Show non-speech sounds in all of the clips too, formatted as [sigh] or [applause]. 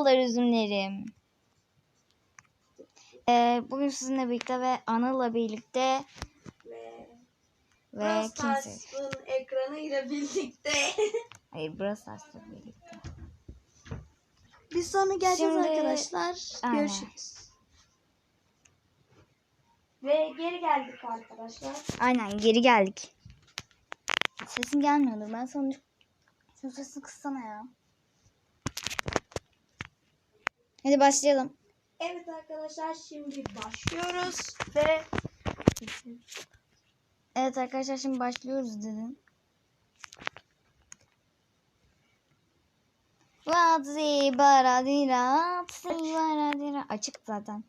Merhabalar üzümlerim. Ee, bugün sizinle birlikte ve Anıl'la birlikte Ve ve Brawl kimse. Stars'ın ekranıyla birlikte. [laughs] Hayır Brawl Stars'la birlikte. Biz sonra geleceğiz Şimdi- arkadaşlar. Aynen. Görüşürüz. Ve geri geldik arkadaşlar. Aynen geri geldik. Sesin gelmiyordur. Ben sana sen sesini kıssana ya. Hadi başlayalım. Evet arkadaşlar şimdi başlıyoruz ve Evet arkadaşlar şimdi başlıyoruz dedim. Vatsi baradira, atsi baradira. Açık zaten.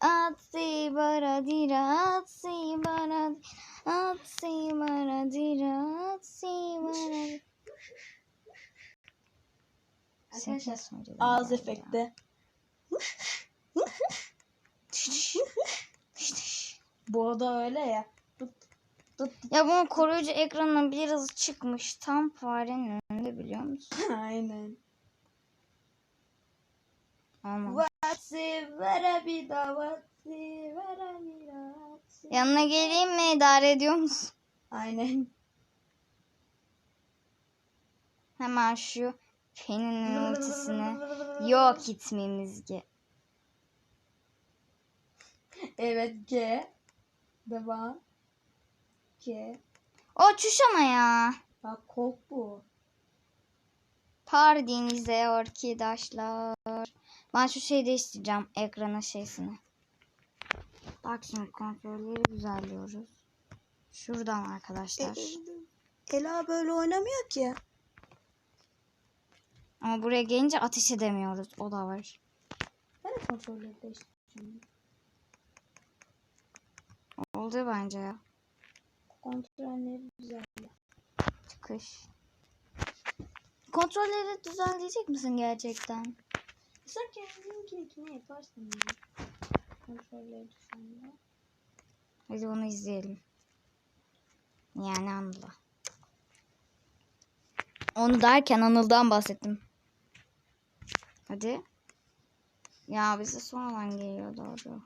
Atsi baradira, atsi baradira, atsi baradira, atsi baradira. Arkadaşlar, ağız efekti. Bu oda öyle ya. Ya bunun koruyucu ekranına biraz çıkmış. Tam farenin önünde biliyor musun? Aynen. Vatsi. Yanına geleyim mi? İdare ediyor musun? Aynen. Hemen şu Penny'nin ultisini yok etmemiz ge. Evet G. Devam. G. O çüş ama ya. Bak kok bu. Pardinize arkadaşlar. Ben şu şeyi değiştireceğim. Ekrana şeysini. Bak şimdi kontrolleri düzenliyoruz. Şuradan arkadaşlar. Ela böyle oynamıyor ki. Ama buraya gelince ateş edemiyoruz. O da var. Ben de kontrolleri değiştireceğim. Oldu bence ya. Kontrolleri güzel. Çıkış. Kontrolleri düzenleyecek misin gerçekten? Sen kime yaparsın ya? Kontrolleri düzenle. Hadi onu izleyelim. Yani Anıl'la. Onu derken Anıl'dan bahsettim. Hadi. Ya bize sonradan geliyor doğru.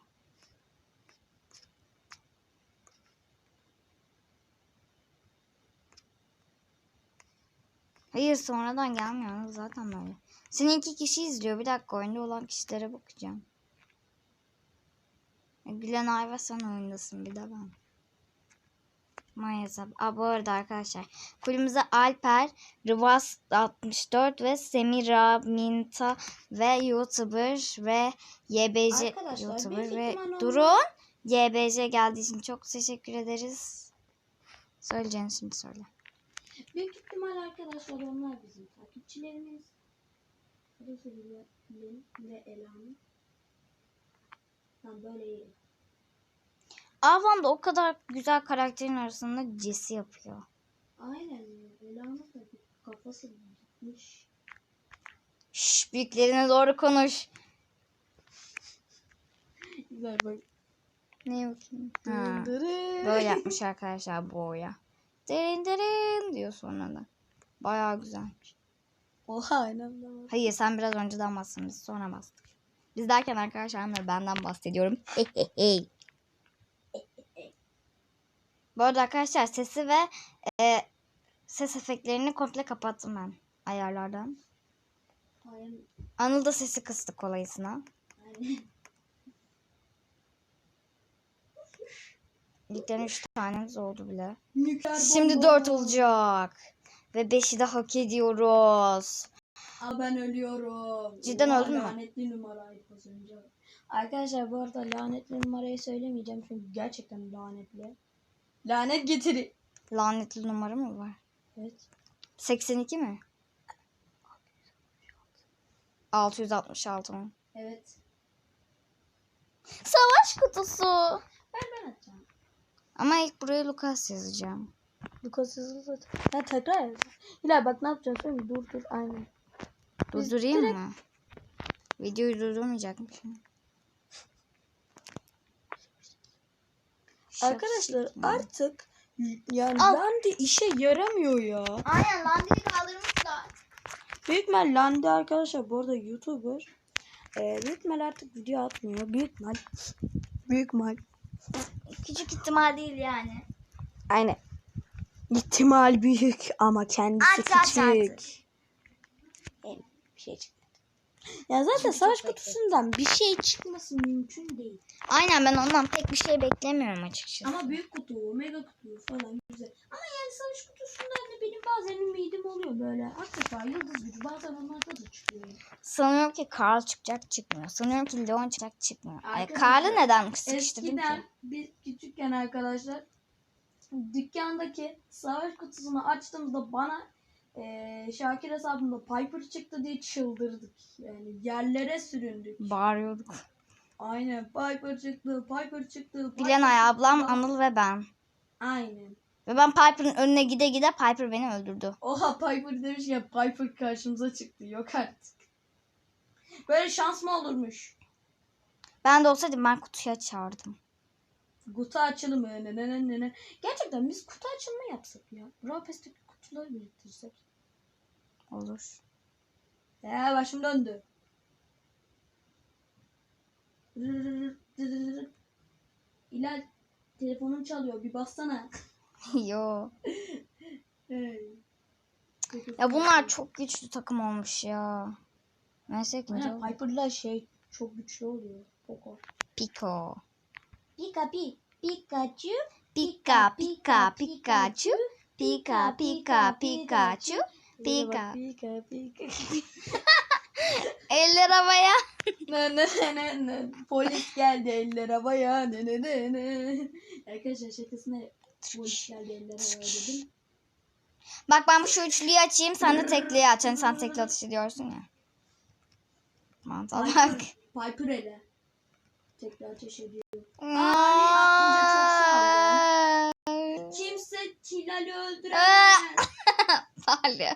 Hayır sonradan gelmiyor zaten böyle. Seni iki kişi izliyor. Bir dakika oyunda olan kişilere bakacağım. E, Gülen Ayva sen oyundasın bir de ben. Maalesef. Aa, bu arada arkadaşlar kulübümüze Alper, Rivas 64 ve Semira Minta ve YouTuber ve YBC Arkadaşlar, YouTuber ve Durun YBC geldiği için çok teşekkür ederiz. Söyleyeceğini şimdi söyle. Büyük ihtimal arkadaşlar onlar bizim takipçilerimiz. Burası ve Ela'nın. Tam böyle iyi. Avlam da o kadar güzel karakterin arasında Jesse yapıyor. Aynen ya. Ela'nın da kafası gitmiş. Şş, büyüklerine doğru konuş. [laughs] Güzel bak. Ne bakayım? Ha. Böyle yapmış arkadaşlar bu oya. Derin derin diyor sonra da. Bayağı güzelmiş. Oha aynen. Hayır sen biraz önceden bastın biz sonra bastık. Biz derken arkadaşlar benden bahsediyorum. Bu arada arkadaşlar sesi ve e, ses efektlerini komple kapattım ben ayarlardan. Aynen. Anıl da sesi kıstı kolayısına. İlkten 3 tanemiz oldu bile. Nükleer Şimdi bomba. 4 olacak. Ve 5'i de hak ediyoruz. Aa ben ölüyorum. Cidden öldün mü? Lanetli az önce. Arkadaşlar bu arada lanetli numarayı söylemeyeceğim çünkü gerçekten lanetli. Lanet getiri. Lanetli numara mı var? Evet. 82 mi? 666 mı? Evet. Savaş kutusu. Ben ben atacağım. Ama ilk buraya Lucas yazacağım. Lucas yazılı zaten. Ha tekrar yaz. Hilal bak ne yapacağız mi? Dur dur aynen. Biz Durdurayım direkt- mı? Videoyu durdurmayacakmışım. Arkadaşlar artık yani Al. Landi işe yaramıyor ya. Aynen landiyi kaldırmışlar. Büyük ihtimal Lande arkadaşlar bu arada YouTuber. Ee, büyük ihtimal artık video atmıyor. Büyük ihtimal. Büyük ihtimal. Küçük ihtimal değil yani. Aynen. İhtimal büyük ama kendisi Aç, aç küçük. artık. Evet, bir şey çıkmadı. Ya zaten Çünkü savaş kutusundan bir şey çıkması mümkün değil. Aynen ben ondan pek bir şey beklemiyorum açıkçası. Ama büyük kutu, mega kutu falan güzel. Ama yani savaş kutusundan da benim bazen ümidim oluyor böyle. Hakikaten yıldız gücü bazen onlarda da çıkıyor. Sanıyorum ki Carl çıkacak çıkmıyor. Sanıyorum ki Leon çıkacak çıkmıyor. Ay, Carl'ı neden sıkıştırdım ki? Eskiden biz küçükken arkadaşlar dükkandaki savaş kutusunu açtığımızda bana eee Şakir hesabımda Piper çıktı diye çıldırdık. Yani yerlere süründük. Bağırıyorduk. Aynen Piper çıktı, Piper çıktı. Piper Bilenay ablam, çıktı. Anıl ve ben. Aynen. Ve ben Piper'ın önüne gide gide Piper beni öldürdü. Oha Piper demiş ya Piper karşımıza çıktı. Yok artık. Böyle şans mı olurmuş? Ben de olsaydım ben kutuyu açardım. Kutu açılımı. Ne, ne, ne, ne. Gerçekten biz kutu açılımı yapsak ya. Brawl kutuları biriktirsek. Olur. Ya başım döndü. İlal telefonum çalıyor bir bassana. [laughs] Yo. [laughs] Ya bunlar çok güçlü takım olmuş ya. Neyse oldu. Piper'la şey çok güçlü oluyor. Poco. Pico. Pika pi. Pikachu. Pika pika Pikachu. Pika pika Pikachu. Pika. Pika pika. [laughs] Eller havaya. [laughs] ne ne ne ne. Polis geldi eller havaya. Ne ne ne ne. Arkadaşlar şakasına polis geldi eller havaya dedim. Bak ben şu üçlüyü açayım sen de tekliyi aç. Hani sen tekli atış ediyorsun ya. Mantığa bak. Piper, ele. Tekrar ateş ediyor. çok Kimse Hilal'i öldüremez. [laughs] Bali.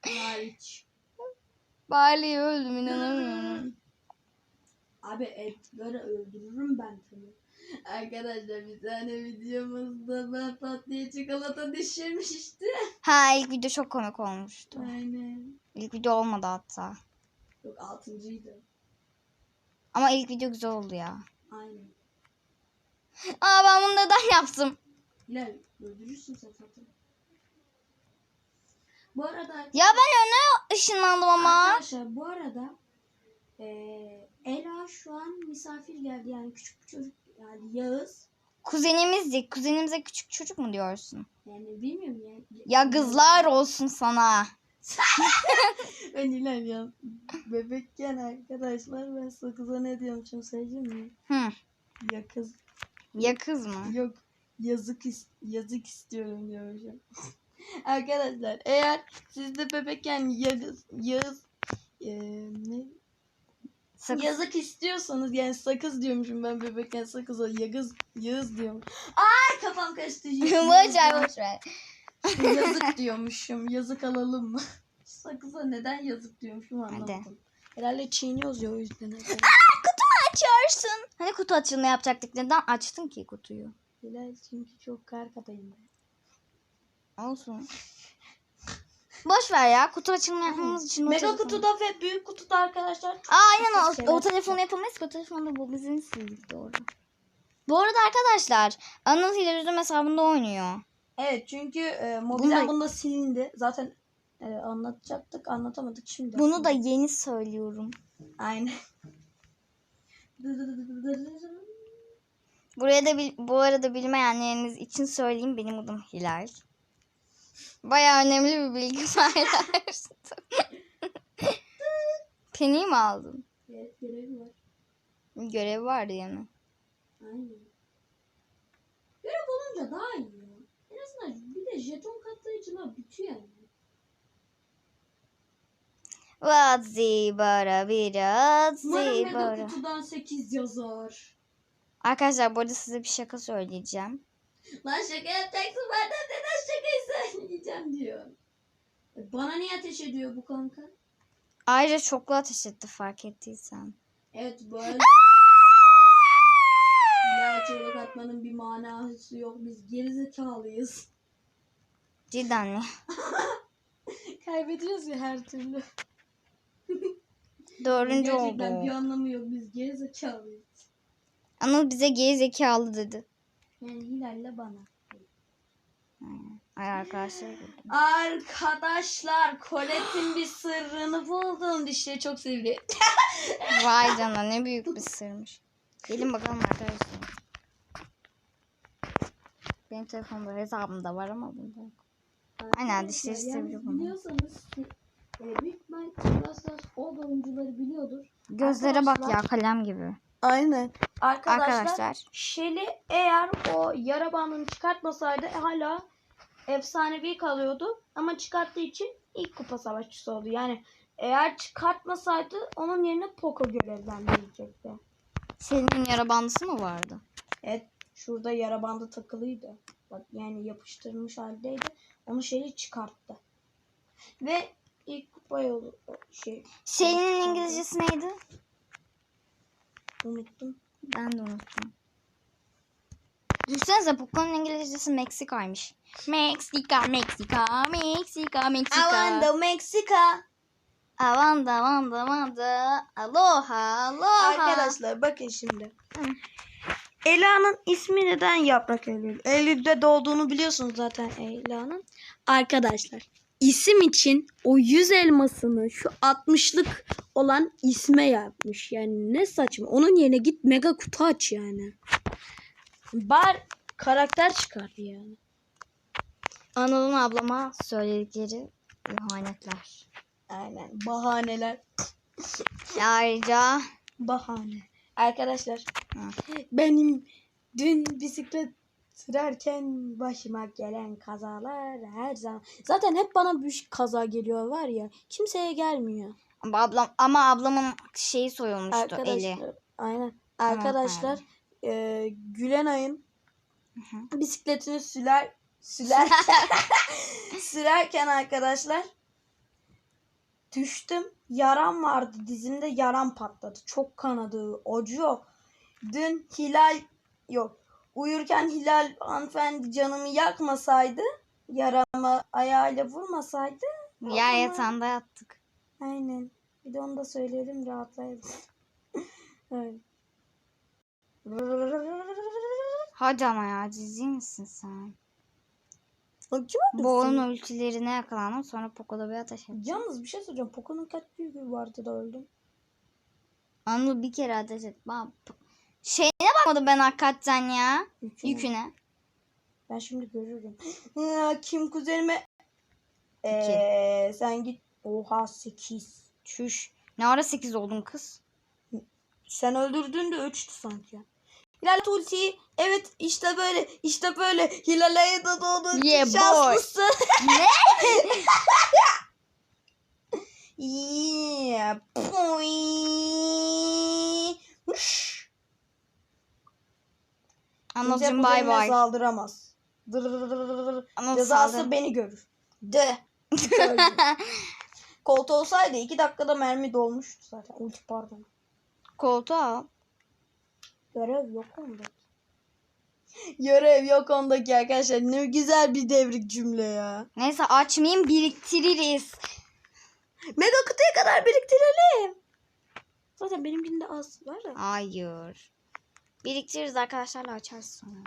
Hariç. Bali öldüm inanamıyorum. [gasps] Abi Edgar'ı öldürürüm ben tabii. Arkadaşlar bir tane videomuzda ben diye çikolata düşürmüştü. [laughs] Ha ilk video çok komik olmuştu. Aynen. İlk video olmadı hatta. Yok altıncıydı. Ama ilk video güzel oldu ya. Aynen. Aa ben bunu neden yaptım? Hilal öldürürsün sen zaten. Bu arada Ya ben öne ışınlandım ama. arkadaşlar bu arada eee Ela şu an misafir geldi yani küçük bir çocuk yani Yağız. Kuzenimizdik. Kuzenimize küçük çocuk mu diyorsun? Yani bilmiyorum yani. Ya kızlar olsun sana. [laughs] Ben ya. Bebekken arkadaşlar ben sakıza ne diyormuşum söyleyeyim mi? Hı. Ya kız Ya kız mı? yok yazık is- yazık istiyorum diyormuşum. [laughs] arkadaşlar eğer siz de bebekken Yağız, Yağız eee, ne? Sakız. yazık istiyorsanız yani sakız diyormuşum ben bebekken sakız o Yağız, Yağız diyorum. Ay kafam karıştı. [laughs] boş ver boş ver. yazık [laughs] diyormuşum. Yazık alalım mı? Sakıza neden yazık diyormuşum anlamadım. Herhalde çiğniyoruz ya o yüzden. Açarsın. Hani kutu açılma yapacaktık. Neden açtın ki kutuyu? Hilal çünkü çok karkadayım ben. Olsun. Boş ver ya. Kutu yapmamız için. Mega telefonu- kutuda ve büyük kutuda arkadaşlar. Aa, aynen o, Şey o telefonu yapamayız ki. O telefonda bu bizim sildik doğru. Bu arada arkadaşlar Anıl Üzüm hesabında oynuyor. Evet çünkü e, mobilden Bunu da- bunda silindi. Zaten e, anlatacaktık anlatamadık şimdi. Bunu da yeni söylüyorum. Aynen. Buraya da bu arada bilmeyenleriniz için söyleyeyim benim adım Hilal. Baya önemli bir bilgi [laughs] paylaştım. Penny mi aldın? evet görevi var. Görev vardı yani. Aynen. Görev olunca daha iyi ya. En azından bir de jeton katlayıcılar bitiyor yani. Vatzi bara bira Umarım zi mega kutudan 8 yazar. Arkadaşlar bu arada size bir şaka söyleyeceğim. Lan şaka yapacaksın benden neden şakayı söyleyeceğim diyor. E, Bana niye ateş ediyor bu kanka? Ayrıca çoklu ateş etti fark ettiysen. Evet böyle. [laughs] Ya çığlık atmanın bir manası yok. Biz gerizekalıyız. Cidden mi? [laughs] Kaybediyoruz ya her türlü. [laughs] Dördüncü Gerçekten bir oldu. anlamı yok. Biz gerizekalıyız. Anıl bize geri zekalı dedi. Yani Hilal'le bana. Ay arkadaşlar. Arkadaşlar Colette'in bir sırrını buldum. Dişleri çok sevdi. [laughs] Vay canına ne büyük bir sırmış. Gelin bakalım arkadaşlar. Benim telefonumda hesabımda var ama bunda yok. Aynen, dişleri Arkadaşlar, seviyor yalnız bunu. Biliyorsanız ki e, büyük ihtimal o oyuncuları biliyordur. Gözlere bak ya kalem gibi. Aynen. Arkadaşlar, Arkadaşlar. Shelly eğer o yara bandını çıkartmasaydı hala efsanevi kalıyordu. Ama çıkarttığı için ilk kupa savaşçısı oldu. Yani eğer çıkartmasaydı onun yerine Poco görevlendirilecekti. Senin yara bandısı mı vardı? Evet şurada yara bandı takılıydı. Bak yani yapıştırılmış haldeydi. Onu Shelly çıkarttı. Ve ilk kupa yolu şey Selin'in İngilizcesi neydi? Unuttum. Ben de unuttum. Düşünsenize Poco'nun İngilizcesi Meksika'ymış. Meksika, Meksika, Meksika, Meksika. Mexica. Avanda, Avanda, Avanda. Aloha, aloha. Arkadaşlar bakın şimdi. Hı. Ela'nın ismi neden Yaprak Eylül? Eylül'de doğduğunu biliyorsunuz zaten Ela'nın. Arkadaşlar isim için o yüz elmasını şu 60'lık olan isme yapmış. Yani ne saçma. Onun yerine git mega kutu aç yani. Bar karakter çıkardı yani. Anıl'ın ablama söyledikleri ihanetler. Aynen. Bahaneler. Ayrıca Bahane. Arkadaşlar benim dün bisiklet sürerken başıma gelen kazalar her zaman. Zaten hep bana bir kaza geliyor var ya. Kimseye gelmiyor. ama ablam ama ablamın şeyi soyulmuştu Arkadaşlar. eli. Aynen. Arkadaşlar e, Gülenay'ın bisikletini sürer sürerken [laughs] [laughs] sürerken arkadaşlar düştüm. Yaram vardı. Dizimde yaram patladı. Çok kanadı. Acıyor. Dün Hilal yok. Uyurken Hilal hanımefendi canımı yakmasaydı yarama ayağıyla vurmasaydı Ya zaman- yatağında yattık. aynen. Bir de onu da söyleyelim rahatlayalım. [laughs] evet. Hadi ama ya ciddi misin sen? Kim oyun ultilerine yakalandım sonra Poco'da bir ateş ettim. Yalnız bir şey söyleyeceğim. Poco'nun kaç büyüğü vardı da öldüm. Anıl bir kere ateş et. Şeyine bakmadım ben hakikaten ya. Yüküne. Yüküne. Ben şimdi görürüm. Ya, kim kuzenime? Eee sen git. Oha 8. Çüş. Ne ara 8 oldun kız? Sen öldürdün de 3'tü sanki. Hilal ultiyi evet işte böyle işte böyle Hilal'e de doğduğun için Yeah, şanslısın. ne? [laughs] yeah boy. Kimse bay bay. Anıl Cezası beni görür. De. [laughs] Kolt olsaydı iki dakikada mermi dolmuştu zaten. Ulti pardon. Koltuğa al. Görev yok ondaki. Görev yok ondaki arkadaşlar. Ne güzel bir devrik cümle ya. Neyse açmayayım biriktiririz. Mega kutuya kadar biriktirelim. Zaten benimkinde az var da. Hayır. Biriktiririz arkadaşlarla açarız sonra.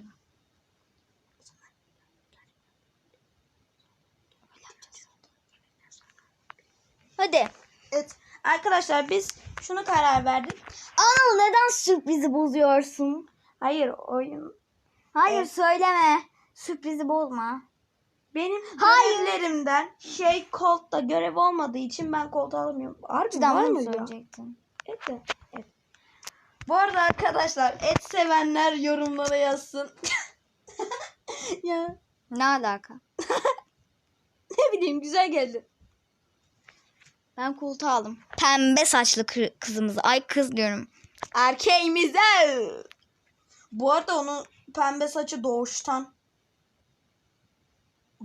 Hadi. Evet. Arkadaşlar biz şunu karar verdik. Anıl neden sürprizi bozuyorsun? Hayır oyun. Hayır Evet. söyleme. Sürprizi bozma. Benim Hayır. görevlerimden şey Colt'ta görev olmadığı için ben Colt alamıyorum. Harbi Cidden var bunu mı ya? söyleyecektin. Evet de. Bu arada arkadaşlar et sevenler yorumlara yazsın. [laughs] ya Ne alaka? [laughs] ne bileyim güzel geldi. Ben koltuğu aldım. Pembe saçlı kı- kızımızı. Ay kız diyorum. Erkeğimize. Bu arada onun pembe saçı doğuştan.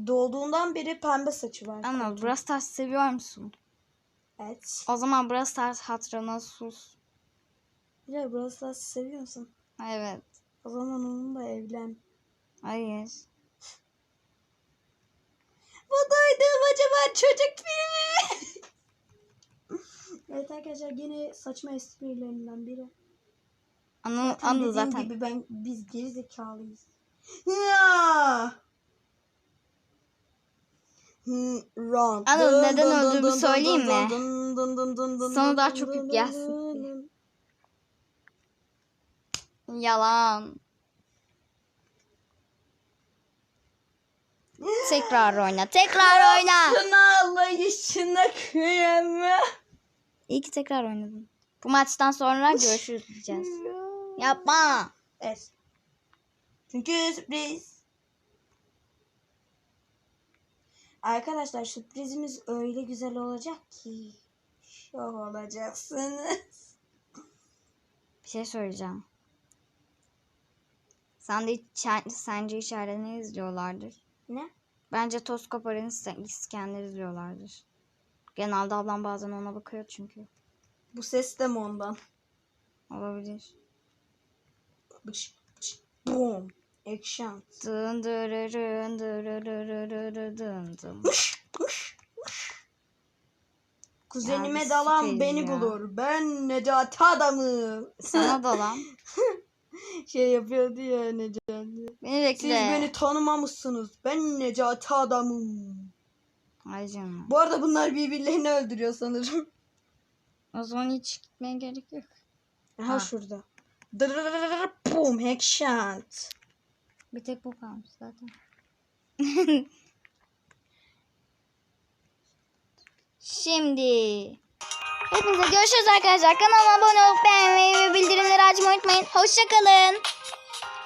Doğduğundan beri pembe saçı var. Anıl Brawl Stars seviyor musun? Evet. O zaman Brawl Stars hatırına sus. Ya Brawl Stars'ı seviyor musun? Evet. O zaman onunla evlen. Hayır. Bu duyduğum acaba çocuk filmi mi? [laughs] evet arkadaşlar yine saçma esprilerinden biri. Anıl, Zaten dediğim zaten. gibi ben biz geri zekalıyız. Ya. Wrong. Anıl, neden öldüğümü söyleyeyim mi? Sana daha çok yük gelsin. Yalan. Tekrar oyna. Tekrar oyna. Sınavlayışına kıyamam. İyi ki tekrar oynadın. Bu maçtan sonra görüşürüz diyeceğiz. Yapma. Evet. Çünkü sürpriz. Arkadaşlar sürprizimiz öyle güzel olacak ki. Şok olacaksınız. Bir şey söyleyeceğim. Sen de sence içeride ne izliyorlardır? Ne? Bence toz koparan İsk- İskender izliyorlardır. Genelde ablam bazen ona bakıyor çünkü. Bu ses de mi ondan? Olabilir. Bış, bış, boom. Action. Dın dırırın dırırırırırı dın dın. Kuzenime Ya, dalan beni ya. bulur. Ben Necati adamım. Sana [laughs] da lan. Şey yapıyordu ya Necati. Beni bekle. Siz beni tanımamışsınız. Ben Necati adamım. Ay canım. Bu arada bunlar birbirlerini öldürüyor sanırım. O zaman hiç gitmeye gerek yok. Aha Ha. şurada. Dırırırırır, Boom headshot. Bir tek bu kalmış zaten. [laughs] Şimdi hepinize görüşürüz arkadaşlar. Kanalıma abone olup beğenmeyi ve bildirimleri açmayı unutmayın. Hoşçakalın.